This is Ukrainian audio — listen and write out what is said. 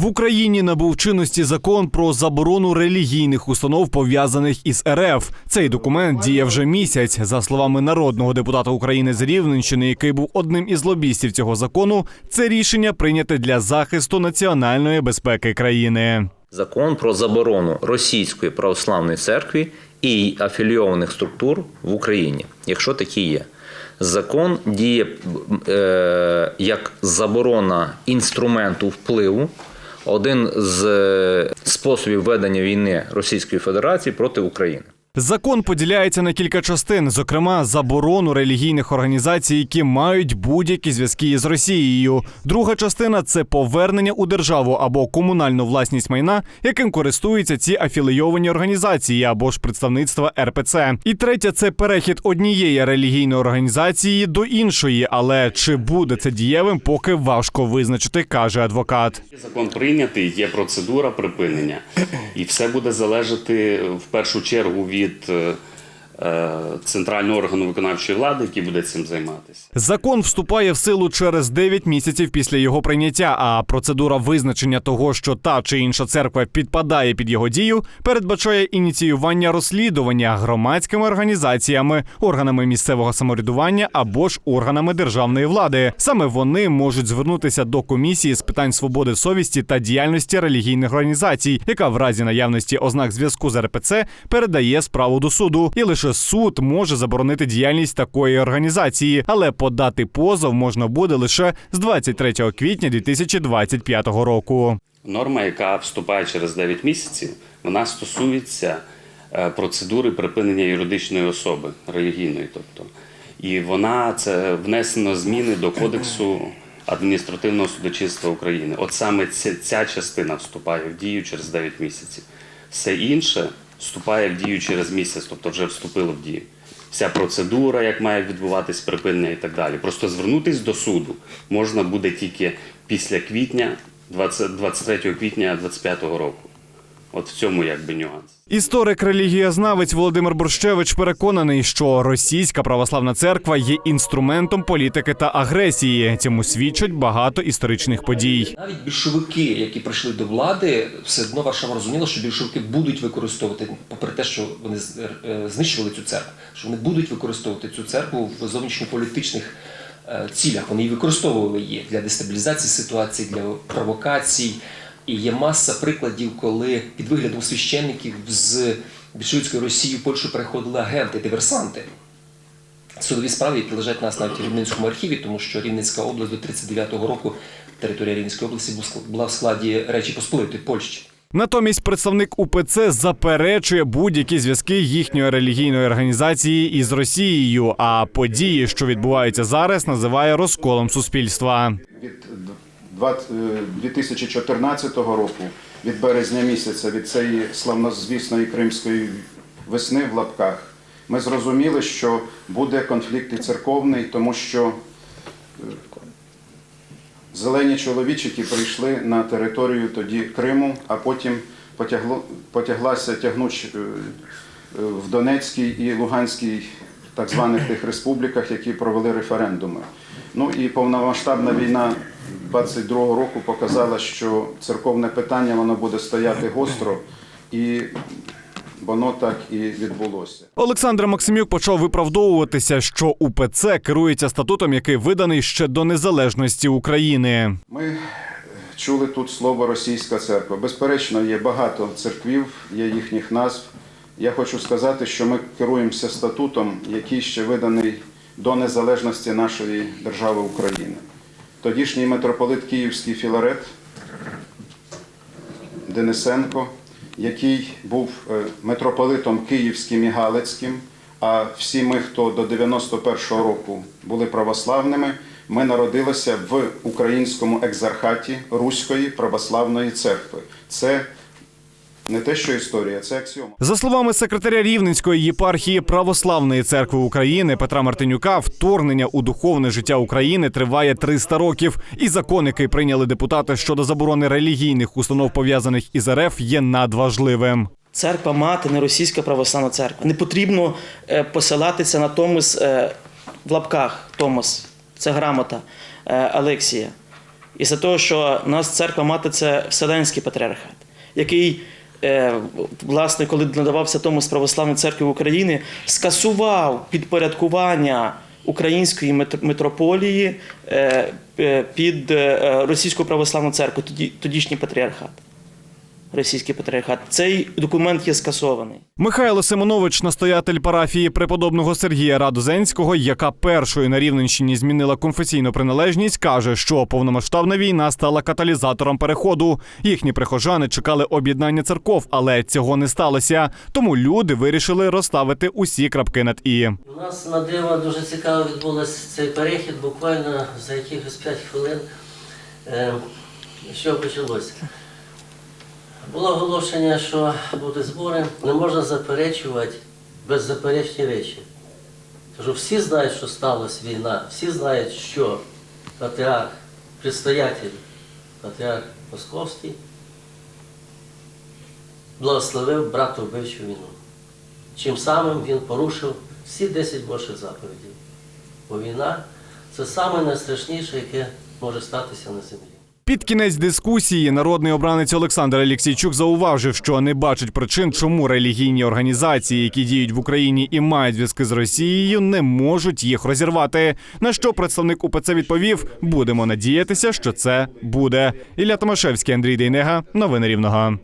В Україні набув чинності закон про заборону релігійних установ пов'язаних із РФ. Цей документ діє вже місяць. За словами народного депутата України з Рівненщини, який був одним із лобістів цього закону, це рішення прийняте для захисту національної безпеки країни. Закон про заборону Російської православної церкви і афілійованих структур в Україні, якщо такі є. Закон діє е, як заборона інструменту впливу, один з е, способів ведення війни Російської Федерації проти України. Закон поділяється на кілька частин, зокрема заборону релігійних організацій, які мають будь-які зв'язки із Росією. Друга частина це повернення у державу або комунальну власність майна, яким користуються ці афілійовані організації або ж представництва РПЦ. І третя це перехід однієї релігійної організації до іншої. Але чи буде це дієвим, поки важко визначити, каже адвокат. Закон прийнятий, є процедура припинення, і все буде залежати в першу чергу від е, е, центрального органу виконавчої влади, який буде цим займатися. Закон вступає в силу через 9 місяців після його прийняття. А процедура визначення того, що та чи інша церква підпадає під його дію, передбачає ініціювання розслідування громадськими організаціями, органами місцевого самоврядування або ж органами державної влади. Саме вони можуть звернутися до комісії з питань свободи совісті та діяльності релігійних організацій, яка в разі наявності ознак зв'язку з РПЦ передає справу до суду, і лише суд може заборонити діяльність такої організації, але подати позов можна буде лише з 23 квітня 2025 року. Норма, яка вступає через 9 місяців, вона стосується е, процедури припинення юридичної особи релігійної, тобто, і вона це внесено зміни до кодексу адміністративного судочинства України. От саме ця, ця частина вступає в дію через 9 місяців. Все інше вступає в дію через місяць, тобто вже вступило в дію. Вся процедура, як має відбуватись припинення і так далі. Просто звернутись до суду можна буде тільки після квітня, 20, 23 квітня 2025 року. От в цьому якби нюанс. Історик релігієзнавець Володимир Борщевич переконаний, що російська православна церква є інструментом політики та агресії. Цьому свідчать багато історичних подій. Навіть більшовики, які прийшли до влади, все одно Варшава розуміла, що більшовики будуть використовувати, попри те, що вони е, знищували цю церкву, що вони будуть використовувати цю церкву в зовнішньополітичних е, цілях. Вони і використовували її для дестабілізації ситуації, для провокацій. І є маса прикладів, коли під виглядом священників з більшовицької Росії в Польщу переходили агенти, диверсанти. Судові справи, які лежать нас навіть в Рівненському архіві, тому що Рівненська область до 39-го року, територія Рівненської області була в складі Речі Посполитої Польщі. Натомість представник УПЦ заперечує будь-які зв'язки їхньої релігійної організації із Росією. А події, що відбуваються зараз, називає розколом суспільства. від 20 2014 року, від березня місяця, від цієї славнозвісної кримської весни в лапках, ми зрозуміли, що буде конфлікт і церковний, тому що е, зелені чоловічики прийшли на територію тоді Криму, а потім потягло, потяглася тягнуч е, е, в Донецькій і Луганській так званих тих республіках, які провели референдуми. Ну і повномасштабна війна 22-го року показала, що церковне питання воно буде стояти гостро, і воно так і відбулося. Олександр Максимюк почав виправдовуватися, що УПЦ керується статутом, який виданий ще до незалежності України. Ми чули тут слово російська церква. Безперечно, є багато церквів, є їхніх назв. Я хочу сказати, що ми керуємося статутом, який ще виданий до незалежності нашої держави України. Тодішній митрополит Київський Філарет Денисенко, який був е, митрополитом Київським і Галицьким, а всі ми, хто до 91-го року були православними, ми народилися в українському екзархаті Руської православної церкви. Це не те, що історія, це аксіома. За словами секретаря Рівненської єпархії Православної церкви України Петра Мартинюка, вторгнення у духовне життя України триває 300 років, і закон, який прийняли депутати щодо заборони релігійних установ пов'язаних із РФ, є надважливим. Церква мати, не російська православна церква. Не потрібно е, посилатися на Томос е, в лапках Томос. Це грамота е, Алексія. із-за того, що у нас церква мати це Вселенський патріархат, який, власне, коли надавався тому з православної церкви України, скасував підпорядкування української митр- митрополії е, е, під е, російську православну церкву, тоді, тодішній патріархат. Російський патріархат. Цей документ є скасований. Михайло Симонович, настоятель парафії преподобного Сергія Радозенського, яка першою на Рівненщині змінила конфесійну приналежність, каже, що повномасштабна війна стала каталізатором переходу. Їхні прихожани чекали об'єднання церков, але цього не сталося. Тому люди вирішили розставити усі крапки над і. У нас на диво дуже цікаво відбулося цей перехід, буквально за якихось 5 хвилин. Е, Що почалося? Було оголошення, що будуть збори. Не можна заперечувати беззаперечні речі. Кажу, всі знають, що сталася війна, всі знають, що патріарх, предстоятель, патріарх Московський благословив брату вбивчу війну. Чим самим він порушив всі 10 Божих заповідей. Бо війна це найстрашніше, яке може статися на землі. Під кінець дискусії народний обранець Олександр Алєксійчук зауважив, що не бачить причин, чому релігійні організації, які діють в Україні і мають зв'язки з Росією, не можуть їх розірвати. На що представник УПЦ відповів: будемо надіятися, що це буде. Ілля Томашевський, Андрій Дейнега, новини Рівного.